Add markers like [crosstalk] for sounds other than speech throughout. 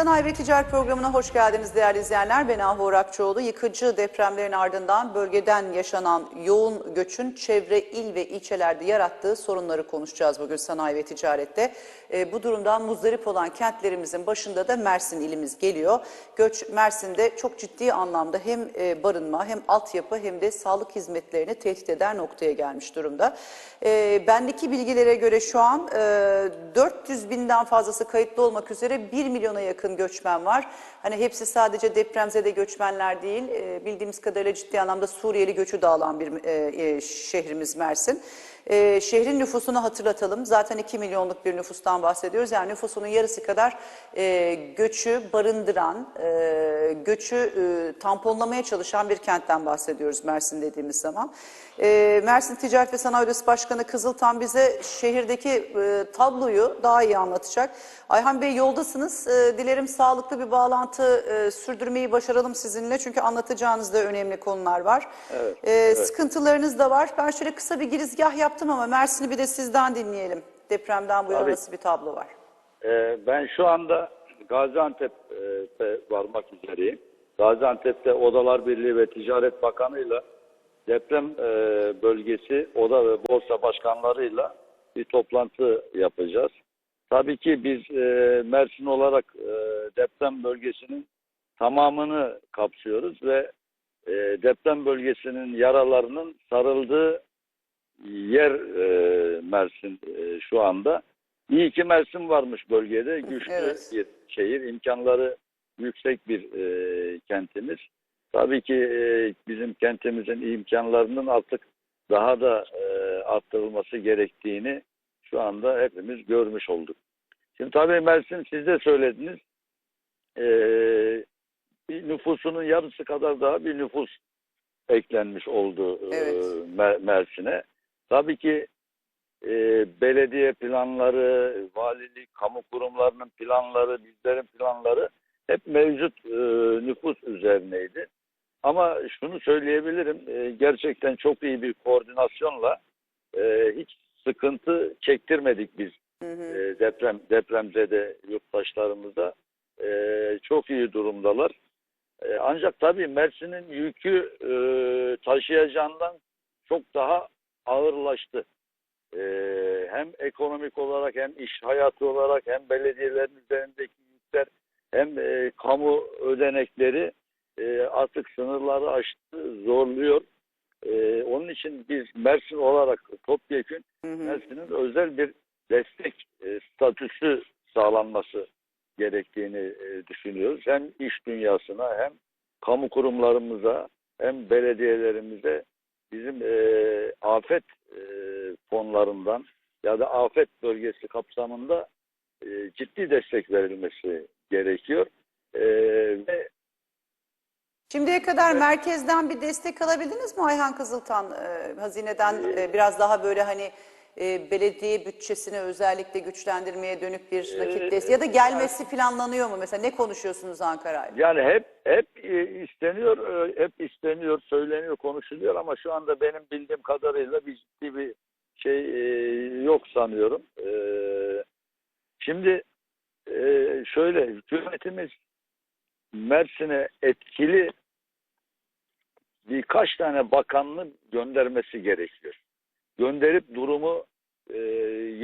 Sanayi ve Ticaret Programı'na hoş geldiniz değerli izleyenler. Ben Ahu Orakçıoğlu. Yıkıcı depremlerin ardından bölgeden yaşanan yoğun göçün çevre il ve ilçelerde yarattığı sorunları konuşacağız bugün sanayi ve ticarette. E, bu durumdan muzdarip olan kentlerimizin başında da Mersin ilimiz geliyor. Göç Mersin'de çok ciddi anlamda hem e, barınma hem altyapı hem de sağlık hizmetlerini tehdit eder noktaya gelmiş durumda. E, bendeki bilgilere göre şu an e, 400 binden fazlası kayıtlı olmak üzere 1 milyona yakın göçmen var. Hani hepsi sadece depremzede göçmenler değil, e, bildiğimiz kadarıyla ciddi anlamda Suriyeli göçü de alan bir e, e, şehrimiz Mersin. E, şehrin nüfusunu hatırlatalım. Zaten 2 milyonluk bir nüfustan bahsediyoruz. Yani nüfusunun yarısı kadar e, göçü barındıran, e, göçü e, tamponlamaya çalışan bir kentten bahsediyoruz Mersin dediğimiz zaman. E, Mersin Ticaret ve Sanayi Odası Başkanı Kızıltan bize şehirdeki e, tabloyu daha iyi anlatacak. Ayhan Bey yoldasınız. E, dilerim sağlıklı bir bağlantı e, sürdürmeyi başaralım sizinle. Çünkü anlatacağınız da önemli konular var. Evet, E, Sıkıntılarınız da var. Ben şöyle kısa bir girizgah yaptım ama Mersin'i bir de sizden dinleyelim. Depremden bu yana Tabii. nasıl bir tablo var? Ee, ben şu anda Gaziantep'e varmak üzereyim. Gaziantep'te Odalar Birliği ve Ticaret Bakanı'yla deprem e, bölgesi oda ve borsa başkanlarıyla bir toplantı yapacağız. Tabii ki biz e, Mersin olarak e, deprem bölgesinin tamamını kapsıyoruz ve e, deprem bölgesinin yaralarının sarıldığı yer e, Mersin e, şu anda. İyi ki Mersin varmış bölgede. Güçlü Evet. bir şehir, imkanları yüksek bir e, kentimiz. Tabii ki e, bizim kentimizin imkanlarının artık daha da e, arttırılması gerektiğini şu anda hepimiz görmüş olduk. Şimdi tabii Mersin siz de söylediniz. E, bir nüfusunun yarısı kadar daha bir nüfus eklenmiş oldu e, Evet. Mer- Mersin'e. Tabii ki e, belediye planları, valilik, kamu kurumlarının planları, bizlerin planları hep mevcut e, nüfus üzerineydi. Ama şunu söyleyebilirim, e, gerçekten çok iyi bir koordinasyonla e, hiç sıkıntı çektirmedik biz Hı hı. e, deprem depremzede yurttaşlarımıza e, çok iyi durumdalar. E, ancak tabii Mersin'in yükü e, taşıyacağından çok daha ağırlaştı. E, hem ekonomik olarak hem iş hayatı olarak hem belediyelerin üzerindeki yükler hem e, kamu ödenekleri e, artık sınırları aştı, zorluyor. E, onun için biz Mersin olarak topyekün. Mersin'in özel bir destek e, statüsü sağlanması gerektiğini e, düşünüyoruz. Hem iş dünyasına hem kamu kurumlarımıza hem belediyelerimize bizim e, afet e, fonlarından ya da afet bölgesi kapsamında e, ciddi destek verilmesi gerekiyor. E, ve Şimdiye kadar merkezden bir destek alabildiniz mi Ayhan Kızıltan? Ee, hazineden e, biraz daha böyle hani e, belediye bütçesini özellikle güçlendirmeye dönük bir nakit Ee, desteği ya da gelmesi planlanıyor mu mesela? Ne konuşuyorsunuz Ankara'yla? Yani hep hep e, isteniyor, e, hep isteniyor, söyleniyor, konuşuluyor ama şu anda benim bildiğim kadarıyla bir ciddi bir şey e, yok sanıyorum. E, Şimdi e, şöyle hükümetimiz Mersin'e etkili birkaç tane bakanlığı göndermesi gerekiyor. Gönderip durumu e,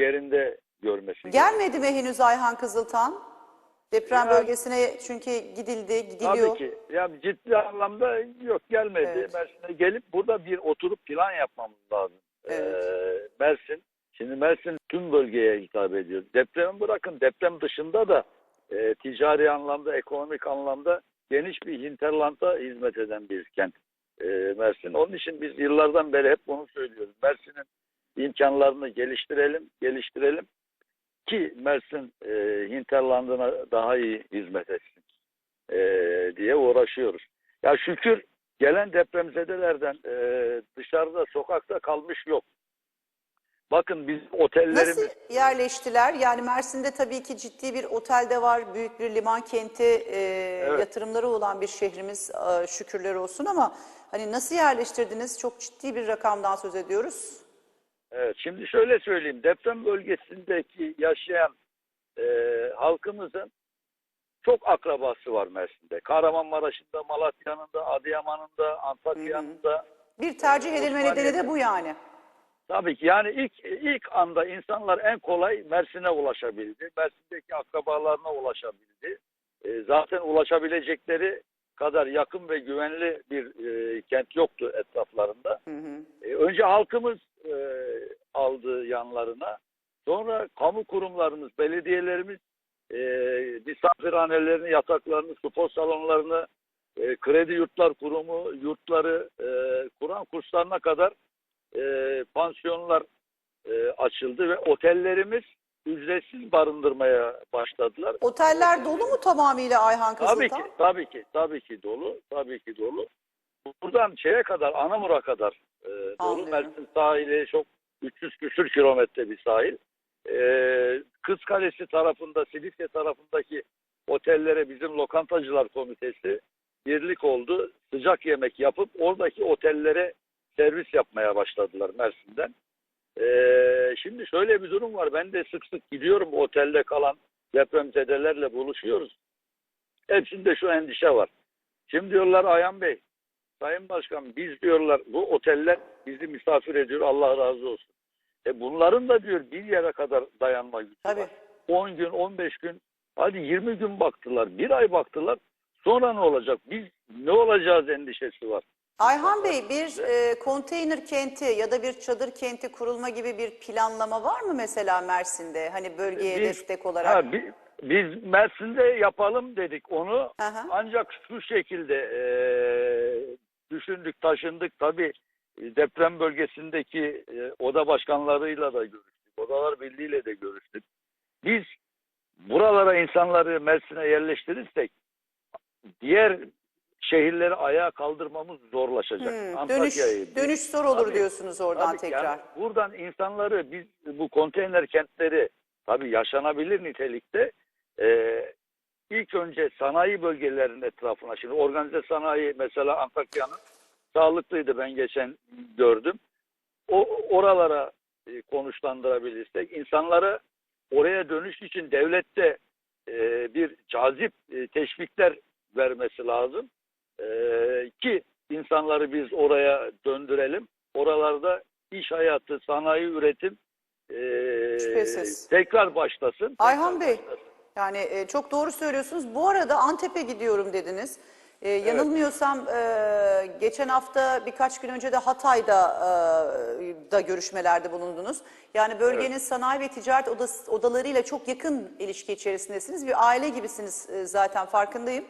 yerinde görmesi. Gelmedi mi henüz Ayhan Kızıltan? Deprem Ya- bölgesine çünkü gidildi, gidiliyor. Tabii ki. Ya ciddi anlamda yok gelmedi. Evet. Mersin'e gelip burada bir oturup plan yapmamız lazım. Evet. Ee, Mersin, şimdi Mersin tüm bölgeye hitap ediyor. Depremi bırakın deprem dışında da e, ticari anlamda, ekonomik anlamda geniş bir hinterlanda hizmet eden bir kent e, Mersin. Onun için biz yıllardan beri hep bunu söylüyoruz. Mersin'in imkanlarını geliştirelim, geliştirelim ki Mersin e, hinterlandına daha iyi hizmet etsin e, diye uğraşıyoruz. Ya şükür gelen depremzedelerden e, dışarıda sokakta kalmış yok. Bakın biz otellerimiz Nasıl yerleştiler? Yani Mersin'de tabii ki ciddi bir otelde var, büyük bir liman kenti, e, yatırımları olan bir şehrimiz e, şükürler olsun ama hani nasıl yerleştirdiniz? Çok ciddi bir rakamdan söz ediyoruz. Evet, şimdi şöyle söyleyeyim. Deprem bölgesindeki yaşayan e, halkımızın çok akrabası var Mersin'de. Kahramanmaraş'ında, Malatya'nın da, Adıyaman'ın da, Antakya'nın da. Bir tercih edilme nedeni de bu yani. Tabii ki yani ilk ilk anda insanlar en kolay Mersin'e ulaşabildi. Mersin'deki akrabalarına ulaşabildi. E, zaten ulaşabilecekleri kadar yakın ve güvenli bir e, kent yoktu etraflarında. Hı hı. E, önce halkımız e, aldı yanlarına. Sonra kamu kurumlarımız, belediyelerimiz e, misafirhanelerini, yataklarını, spor salonlarını, e, kredi yurtlar kurumu, yurtları, e, Kur'an kurslarına kadar e, pansiyonlar e, açıldı ve otellerimiz ücretsiz barındırmaya başladılar. Oteller dolu mu tamamıyla Ayhan Kızıltan? Tabii ki, tabii ki, tabii ki dolu, tabii ki dolu. Buradan şeye kadar, Anamur'a kadar e, dolu. Mersin sahili çok 300 küsür kilometre bir sahil. E, Kız Kalesi tarafında, Silifke tarafındaki otellere bizim lokantacılar komitesi birlik oldu. Sıcak yemek yapıp oradaki otellere servis yapmaya başladılar Mersin'den. E, şimdi şöyle bir durum var. Ben de sık sık gidiyorum otelde kalan depremzedelerle buluşuyoruz. Hepsinde şu endişe var. Şimdi diyorlar Ayhan Bey, Sayın Başkan biz diyorlar bu oteller bizi misafir ediyor Allah razı olsun. E bunların da diyor bir yere kadar dayanma gücü Tabii. var. 10 gün, 15 gün, hadi 20 gün baktılar, bir ay baktılar. Sonra ne olacak? Biz ne olacağız endişesi var. Ayhan Bey bir e, konteyner kenti ya da bir çadır kenti kurulma gibi bir planlama var mı mesela Mersin'de? Hani bölgeye Biz- destek olarak. Ha, bi- biz Mersin'de yapalım dedik onu. Aha. Ancak şu şekilde eee, düşündük, taşındık. Tabii e, deprem bölgesindeki e, oda başkanlarıyla da görüştük. Odalar Birliği'yle de görüştük. Biz buralara insanları Mersin'e yerleştirirsek diğer şehirleri ayağa kaldırmamız zorlaşacak. Hmm, dönüş, dönüş zor olur Tabii. diyorsunuz oradan Tabii tekrar. yani buradan insanları biz bu konteyner kentleri tabii yaşanabilir nitelikte e, ilk önce sanayi bölgelerinin etrafına şimdi organize sanayi mesela Antakya'nın sağlıklıydı ben geçen gördüm. O oralara e, konuşlandırabilirsek insanlara oraya dönüş için devlette e, bir cazip e, teşvikler vermesi lazım. E, ki insanları biz oraya döndürelim. Oralarda iş hayatı, sanayi üretim e, Şüphesiz. tekrar başlasın. Ayhan tekrar Bey, başlasın. yani e, çok doğru söylüyorsunuz. Bu arada Antep'e gidiyorum dediniz. E, yanılmıyorsam e, geçen hafta birkaç gün önce de Hatay'da e, da görüşmelerde bulundunuz. Yani bölgenin sanayi ve ticaret odası, odalarıyla çok yakın ilişki içerisindesiniz. Bir aile gibisiniz e, zaten farkındayım.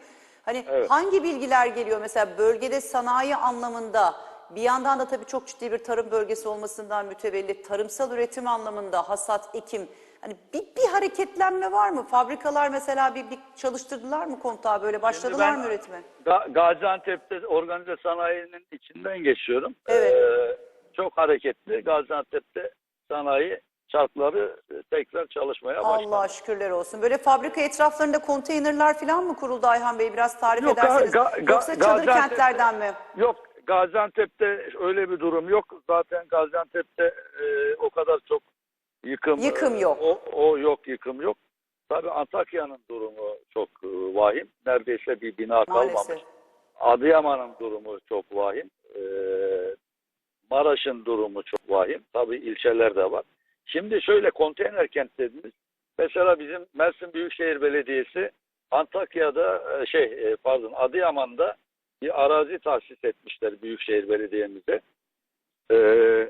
Hani Evet. hangi bilgiler geliyor mesela bölgede sanayi anlamında bir yandan da tabii çok ciddi bir tarım bölgesi olmasından mütevellit tarımsal üretim anlamında hasat, ekim hani bir, bir hareketlenme var mı? Fabrikalar mesela bir, bir çalıştırdılar mı kontağı böyle başladılar ben- mı üretime? Ga- Gaziantep'te organize sanayinin içinden geçiyorum. Evet. Ee, çok hareketli. Gaziantep'te sanayi çarkları e, tekrar çalışmaya başladı. Allah şükürler olsun. Böyle fabrika etraflarında konteynerler falan mı kuruldu Ayhan Bey? Biraz tarif Yok, ederseniz. ga- ga- Yoksa çadır Gaziantep'te- kentlerden mi? Yok Gaziantep'te öyle bir durum yok. Zaten Gaziantep'te e, o kadar çok yıkım Yıkım e, yok. O, o yok yıkım yok. Tabii Antakya'nın durumu çok e, vahim. Neredeyse bir bina kalmamış. Maalesef. Adıyaman'ın durumu çok vahim. Ee, Maraş'ın durumu çok vahim. Tabii ilçeler de var. Şimdi şöyle konteyner kent dediniz. Mesela bizim Mersin Büyükşehir Belediyesi Antakya'da e, şey e, pardon Adıyaman'da bir arazi tahsis etmişler Büyükşehir Belediye'mize. Ee,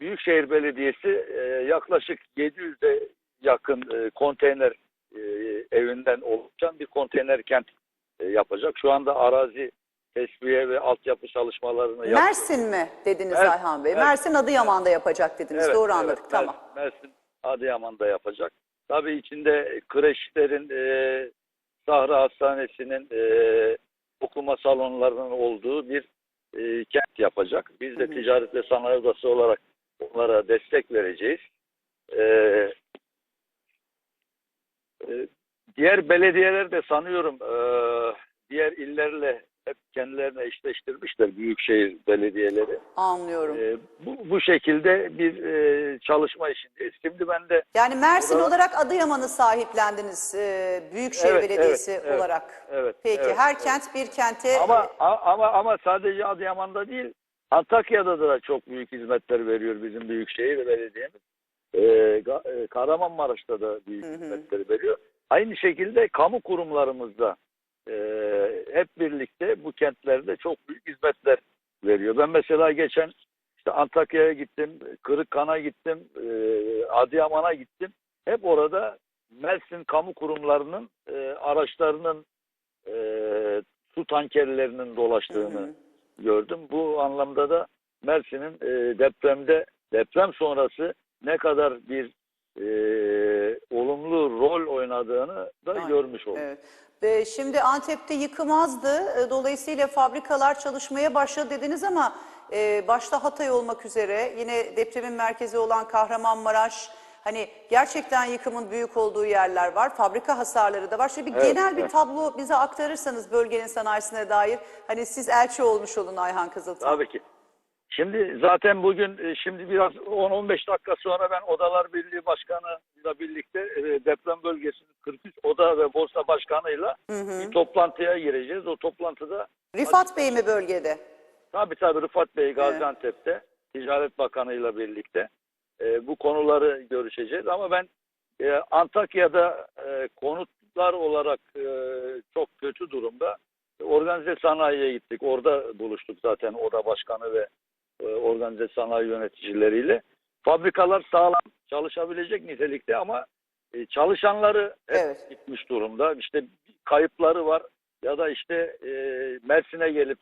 Büyükşehir Belediyesi e, yaklaşık 700'e yakın e, konteyner e, evinden oluşan bir konteyner kent e, yapacak. Şu anda arazi tesviye ve altyapı çalışmalarını yapıyor. Mersin mi dediniz Mersin, Ayhan Bey? Mersin. Mersin Adıyaman'da yapacak dediniz. Evet, Doğru evet, anladık. Mer- tamam. Mersin Adıyaman'da yapacak. Tabii içinde kreşlerin, e, Sahra Hastanesi'nin e, okuma salonlarının olduğu bir e, kent yapacak. Biz de Hı hı. Ticaret ve Sanayi Odası olarak onlara destek vereceğiz. E, e, diğer belediyeler de sanıyorum e, diğer illerle hep kendilerine eşleştirmişler büyükşehir belediyeleri. Anlıyorum. E, bu, bu şekilde bir e, çalışma işindeyiz. Şimdi ben de Yani Mersin Burada- olarak Adıyaman'ı sahiplendiniz e, Büyükşehir Evet, Belediyesi evet, olarak. evet, Peki evet, her evet. kent bir kente ama ama ama sadece Adıyaman'da değil Antakya'da da çok büyük hizmetler veriyor bizim büyükşehir belediyemiz. E, Ga- e, Kahramanmaraş'ta da büyük Hı hı. hizmetleri veriyor. Aynı şekilde kamu kurumlarımızda e, hep birlikte bu kentlerde çok büyük hizmetler veriyor. Ben mesela geçen işte Antakya'ya gittim, Kırıkkan'a gittim, e, Adıyaman'a gittim. Hep orada Mersin kamu kurumlarının e, araçlarının e, su tankerlerinin dolaştığını Hı hı. gördüm. Bu anlamda da Mersin'in e, depremde deprem sonrası ne kadar bir e, olumlu rol oynadığını da Aynen, görmüş olduk. Evet. Ve şimdi Antep'te yıkımazdı. E, Dolayısıyla fabrikalar çalışmaya başladı dediniz ama e, başta Hatay olmak üzere yine depremin merkezi olan Kahramanmaraş hani gerçekten yıkımın büyük olduğu yerler var. Fabrika hasarları da var. Şöyle bir Evet, genel bir tablo bize aktarırsanız bölgenin sanayisine dair hani siz elçi olmuş olun Ayhan Kızıltan. Tabii ki. Şimdi zaten bugün e, şimdi biraz 10-15 dakika sonra ben Odalar Birliği Başkanı'yla birlikte e, deprem bölgesinin 43 oda ve borsa başkanıyla bir toplantıya gireceğiz. O toplantıda Rifat Bey mi bölgede? tabii tabii Rıfat Bey Gaziantep'te Ticaret Bakanı'yla birlikte e, bu konuları görüşeceğiz. Ama ben e, Antakya'da e, konutlar olarak e, çok kötü durumda. Organize sanayiye gittik. Orada buluştuk zaten oda başkanı ve e, organize sanayi yöneticileriyle. Fabrikalar sağlam çalışabilecek nitelikte ama e, çalışanları hep Evet. gitmiş durumda. İşte kayıpları var ya da işte e, Mersin'e gelip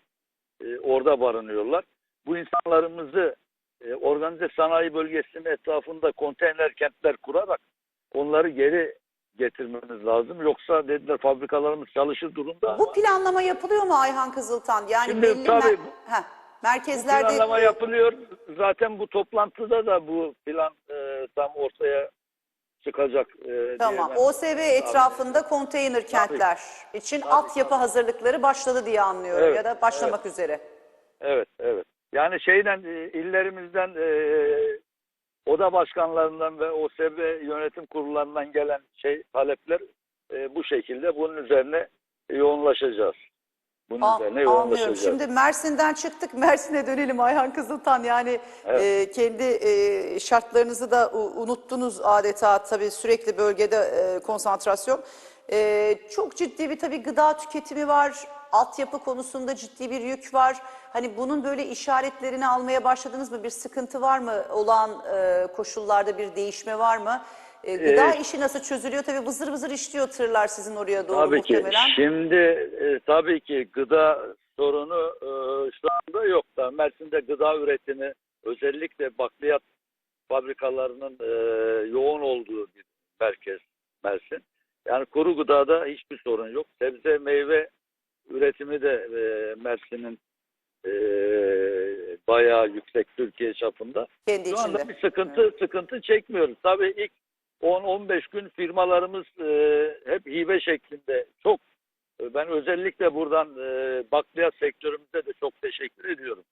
e, orada barınıyorlar. Bu insanlarımızı e, organize sanayi bölgesinin etrafında konteyner kentler kurarak onları geri getirmemiz lazım. Yoksa dediler fabrikalarımız çalışır durumda ama Bu planlama yapılıyor mu Ayhan Kızıltan? Yani Şimdi belli tabii mer- bu- merkezlerde planlama yapılıyor. Zaten bu toplantıda da bu plan e, tam ortaya çıkacak. E, Tamam. OSB etrafında konteyner kentler için Tabii, altyapı hazırlıkları başladı diye anlıyorum Evet, ya da başlamak üzere. Evet, evet. Yani şeyden e, illerimizden e, oda başkanlarından ve OSB yönetim kurullarından gelen şey talepler e, bu şekilde bunun üzerine yoğunlaşacağız. Bunun An- üzerine anlıyorum. Şimdi Mersin'den çıktık. [laughs] Mersin'e dönelim Ayhan Kızıltan. Yani Evet. e, kendi e, şartlarınızı da unuttunuz adeta tabii sürekli bölgede e, konsantrasyon. E, çok ciddi bir tabii gıda tüketimi var. Altyapı konusunda ciddi bir yük var. Hani bunun böyle işaretlerini almaya başladınız mı? Bir sıkıntı var mı? Olan e, koşullarda bir değişme var mı? E, gıda Ee, işi nasıl çözülüyor? Tabii vızır vızır işliyor tırlar sizin oraya doğru Tabii ki. muhtemelen. Şimdi e, tabii ki gıda sorunu e, şu anda yok da Mersin'de gıda üretimi özellikle bakliyat fabrikalarının e, yoğun olduğu bir merkez Mersin. Yani kuru gıdada hiçbir sorun yok. Sebze meyve üretimi de e, Mersin'in e, bayağı yüksek Türkiye çapında. Kendi Şu içinde. anda bir sıkıntı sıkıntı çekmiyoruz. Tabii ilk 10-15 gün firmalarımız e, hep hibe şeklinde çok e, ben özellikle buradan e, bakliyat sektörümüze de çok teşekkür ediyorum.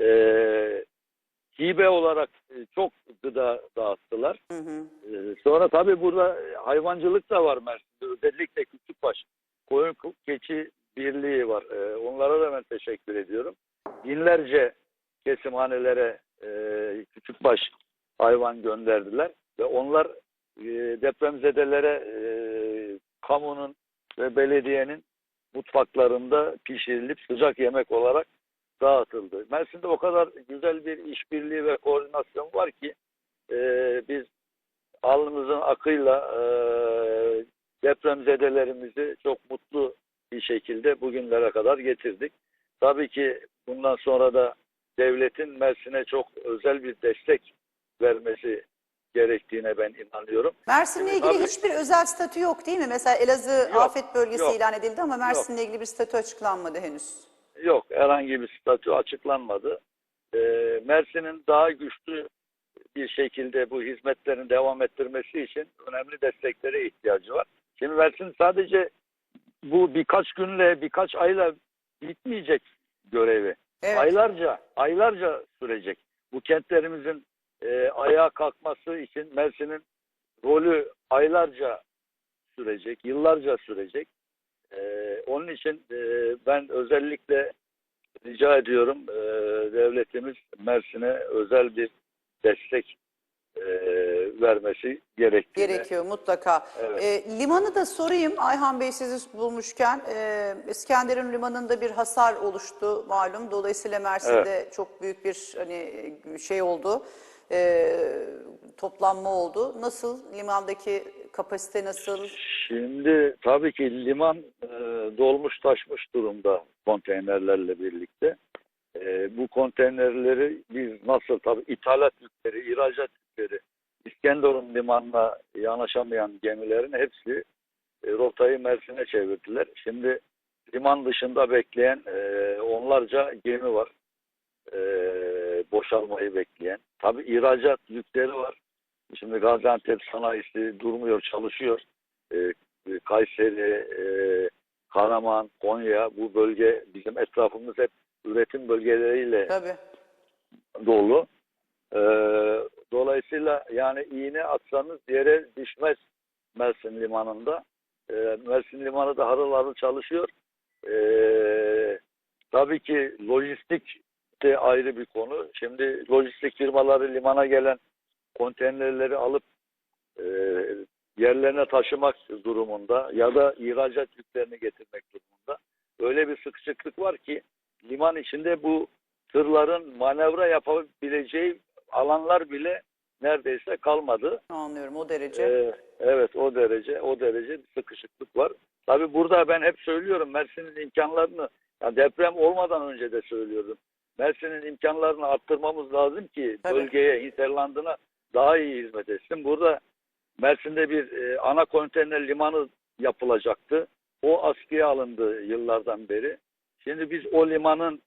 E, hibe olarak e, çok gıda dağıttılar. Hı hı. E, sonra tabii burada hayvancılık da var Mersin'de. Özellikle küçükbaş koyun keçi birliği var. E, onlara da ben teşekkür ediyorum. Binlerce kesimhanelere e, küçükbaş hayvan gönderdiler ve onlar e, depremzedelere e, kamunun ve belediyenin mutfaklarında pişirilip sıcak yemek olarak dağıtıldı. Mersin'de o kadar güzel bir işbirliği ve koordinasyon var ki e, biz alnımızın akıyla e, depremzedelerimizi çok mutlu bir şekilde bugünlere kadar getirdik. Tabii ki bundan sonra da devletin Mersin'e çok özel bir destek vermesi gerektiğine ben inanıyorum. Mersin'le ilgili Tabii. hiçbir özel statü yok değil mi? Mesela Elazığ Yok, afet bölgesi yok. ilan edildi ama Mersin'le ilgili bir statü açıklanmadı henüz. Yok, herhangi bir statü açıklanmadı. Ee, Mersin'in daha güçlü bir şekilde bu hizmetlerin devam ettirmesi için önemli desteklere ihtiyacı var. Şimdi Mersin sadece bu birkaç günle, birkaç ayla bitmeyecek görevi. Evet. Aylarca, aylarca sürecek. Bu kentlerimizin e, ayağa kalkması için Mersin'in rolü aylarca sürecek, yıllarca sürecek. E, onun için e, ben özellikle rica ediyorum e, devletimiz Mersin'e özel bir destek e, vermesi gerektiğini. Gerekiyor mutlaka. Evet. E, limanı da sorayım Ayhan Bey sizi bulmuşken. E, İskenderun Limanı'nda bir hasar oluştu malum. Dolayısıyla Mersin'de çok büyük bir hani şey oldu. E, toplanma oldu. Nasıl? Limandaki kapasite nasıl? Şimdi tabii ki liman e, dolmuş taşmış durumda konteynerlerle birlikte. E, bu konteynerleri biz nasıl tabii ithalat yükleri, ihracat yükleri, İskenderun limanına yanaşamayan gemilerin hepsi e, rotayı Mersin'e çevirdiler. Şimdi liman dışında bekleyen e, onlarca gemi var. E, boşalmayı bekleyen. Tabii ihracat yükleri var. Şimdi Gaziantep sanayisi durmuyor, çalışıyor. E, e, Kayseri, e, Karaman, Konya bu bölge bizim etrafımız hep üretim bölgeleriyle Tabii. dolu. E, dolayısıyla yani iğne atsanız yere düşmez Mersin Limanı'nda. E, Mersin Limanı da harıl harıl çalışıyor. E, tabii ki lojistik de ayrı bir konu. Şimdi lojistik firmaları limana gelen konteynerleri alıp e, yerlerine taşımak durumunda ya da ihracat yüklerini getirmek durumunda. Öyle bir sıkışıklık var ki liman içinde bu tırların manevra yapabileceği alanlar bile neredeyse kalmadı. Anlıyorum o derece. Ee, evet o derece o derece bir sıkışıklık var. Tabii burada ben hep söylüyorum Mersin'in imkanlarını ya deprem olmadan önce de söylüyordum. Mersin'in imkanlarını arttırmamız lazım ki Tabii. bölgeye, hinterlandına daha iyi hizmet etsin. Burada Mersin'de bir e, ana konteyner limanı yapılacaktı. O askıya alındı yıllardan beri. Şimdi biz o limanın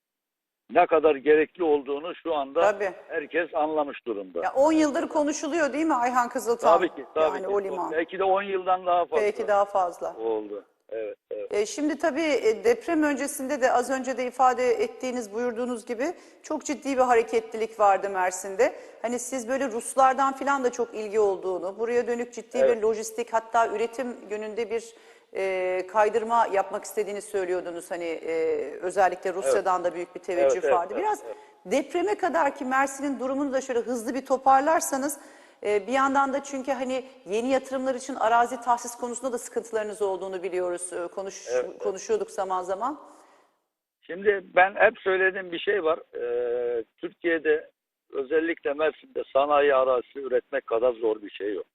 ne kadar gerekli olduğunu şu anda Tabii. herkes anlamış durumda. Ya 10 yıldır konuşuluyor değil mi Ayhan Kızıltan? tabii ki, tabii yani ki. o liman. Belki de 10 yıldan daha fazla Belki daha fazla. oldu. Evet, evet. E, şimdi tabii e, deprem öncesinde de az önce de ifade ettiğiniz, buyurduğunuz gibi çok ciddi bir hareketlilik vardı Mersin'de. Hani siz böyle Ruslardan falan da çok ilgi olduğunu, buraya dönük ciddi Evet. bir lojistik hatta üretim yönünde bir e, kaydırma yapmak istediğini söylüyordunuz. Hani e, özellikle Rusya'dan da büyük bir teveccüh Evet, evet, vardı. evet, Biraz evet. depreme kadar ki Mersin'in durumunu da şöyle hızlı bir toparlarsanız e, bir yandan da çünkü hani yeni yatırımlar için arazi tahsis konusunda da sıkıntılarınız olduğunu biliyoruz. E, Konuş, Konuşuyorduk zaman zaman. Şimdi ben hep söylediğim bir şey var. Ee, Türkiye'de özellikle Mersin'de sanayi arazisi üretmek kadar zor bir şey yok.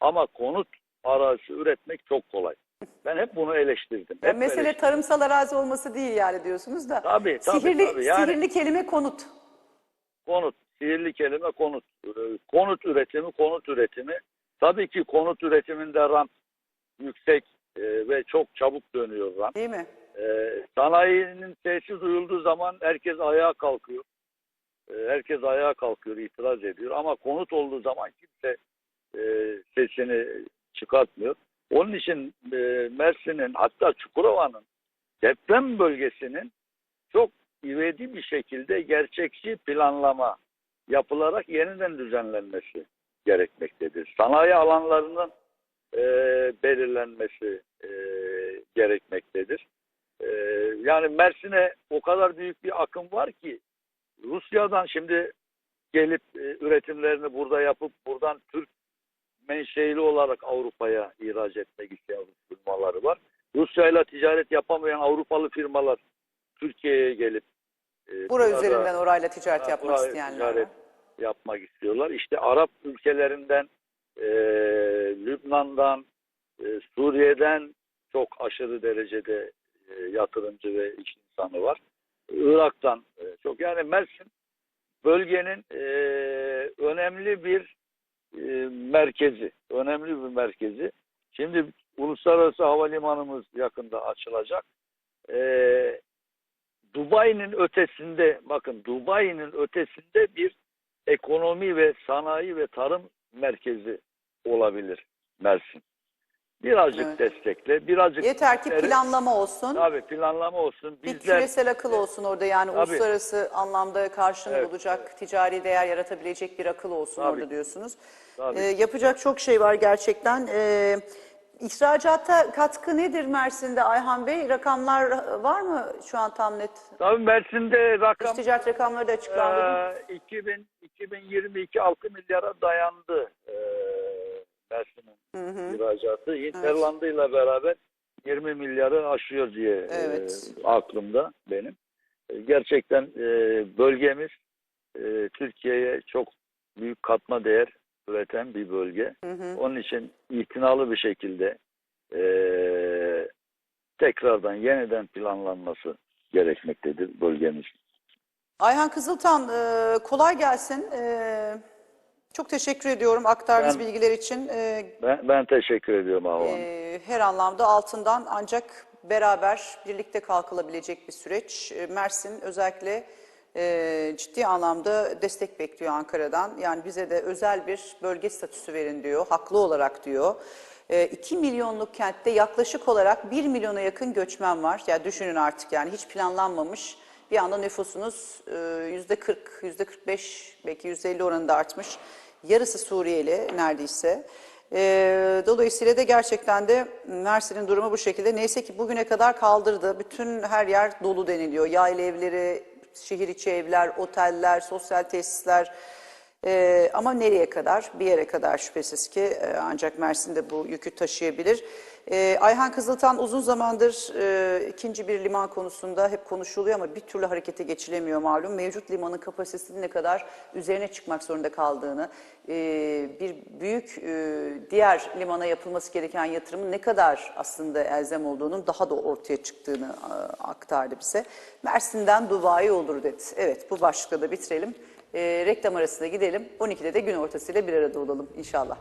Ama konut arazisi üretmek çok kolay. Ben hep bunu eleştirdim. Hep mesele eleştirdim. tarımsal arazi olması değil yani diyorsunuz da. Tabii, tabii, sihirli, tabii. Yani- sihirli kelime konut. konut, sihirli kelime konut. Ee, Konut üretimi, konut üretimi. Tabii ki konut üretiminde rant yüksek e, ve çok çabuk dönüyor rant. Değil mi? Ee, sanayinin sesi duyulduğu zaman herkes ayağa kalkıyor. Herkes ayağa kalkıyor, itiraz ediyor. Ama konut olduğu zaman kimse e, sesini çıkartmıyor. Onun için e, Mersin'in hatta Çukurova'nın deprem bölgesinin çok ivedi bir şekilde gerçekçi planlama yapılarak yeniden düzenlenmesi gerekmektedir. Sanayi alanlarının e, belirlenmesi e, gerekmektedir. Ee, yani Mersin'e o kadar büyük bir akım var ki Rusya'dan şimdi gelip e, üretimlerini burada yapıp buradan Türk menşeili olarak Avrupa'ya ihraç etmek isteyen firmaları var. Rusya ile ticaret yapamayan Avrupalı firmalar Türkiye'ye gelip e, Bura burada- üzerinden orayla ticaret yapmak isteyenler ticaret yapmak istiyorlar. İşte Arap ülkelerinden, e, Lübnan'dan, e, Suriye'den çok aşırı derecede e, yatırımcı ve iş insanı var. Irak'tan e, çok yani Mersin bölgenin e, önemli bir e, merkezi, önemli bir merkezi. Şimdi uluslararası havalimanımız yakında açılacak. E, Dubai'nin ötesinde bakın Dubai'nin ötesinde bir ekonomi ve sanayi ve tarım merkezi olabilir Mersin. birazcık Evet. destekle, birazcık Yeter ki destekle. planlama olsun. Tabii planlama olsun. Bir Bizler küresel akıl olsun orada yani Tabii. uluslararası anlamda karşılığı Evet, bulacak, ticari değer yaratabilecek bir akıl olsun Tabii. orada diyorsunuz. Tabii. Ee, yapacak çok şey var gerçekten. Ee, ihracata katkı nedir Mersin'de Ayhan Bey? Rakamlar var mı şu an tam net? tabii Mersin'de Dış rakam ticaret rakamları da açıklandı. Ee, 2000, 2022 6 milyara dayandı ee, Mersin'in ihracatı. Hinterland'ıyla beraber 20 milyarı aşıyor diye ee, Evet. aklımda benim. Ee, Gerçekten ee, bölgemiz ee, Türkiye'ye çok büyük katma değer üreten bir bölge. Onun için itinalı bir şekilde ee, tekrardan yeniden planlanması gerekmektedir bölgemiz. Ayhan Kızıltan e, kolay gelsin. E, çok teşekkür ediyorum aktardığınız Ben- bilgiler için. E, Ben, ben teşekkür ediyorum e, her anlamda altından ancak beraber birlikte kalkılabilecek bir süreç. E, Mersin özellikle e, ciddi anlamda destek bekliyor Ankara'dan. Yani bize de özel bir bölge statüsü verin diyor, haklı olarak diyor. 2 milyonluk kentte yaklaşık olarak 1 milyona yakın göçmen var. Ya düşünün artık yani hiç planlanmamış. Bir anda nüfusunuz e, yüzde 40, yüzde 45 belki yüzde 50 oranında artmış. Yarısı Suriyeli neredeyse. Dolayısıyla da gerçekten de Mersin'in durumu bu şekilde. Neyse ki bugüne kadar kaldırdı. Bütün her yer dolu deniliyor. Yayla evleri, şehir içi evler, oteller, sosyal tesisler. Ee, ama nereye kadar? Bir yere kadar şüphesiz ki e, ancak Mersin'de bu yükü taşıyabilir. Ee, Ayhan Kızıltan uzun zamandır e, ikinci bir liman konusunda hep konuşuluyor ama bir türlü harekete geçilemiyor malum. Mevcut limanın kapasitesinin ne kadar üzerine çıkmak zorunda kaldığını, e, bir büyük e, diğer limana yapılması gereken yatırımın ne kadar aslında elzem olduğunun daha da ortaya çıktığını e, aktardı bize. Mersin'den Dubai olur dedi. Evet bu başlıkla da bitirelim. E, reklam arasına gidelim. 12'de de gün ortasıyla bir arada olalım inşallah.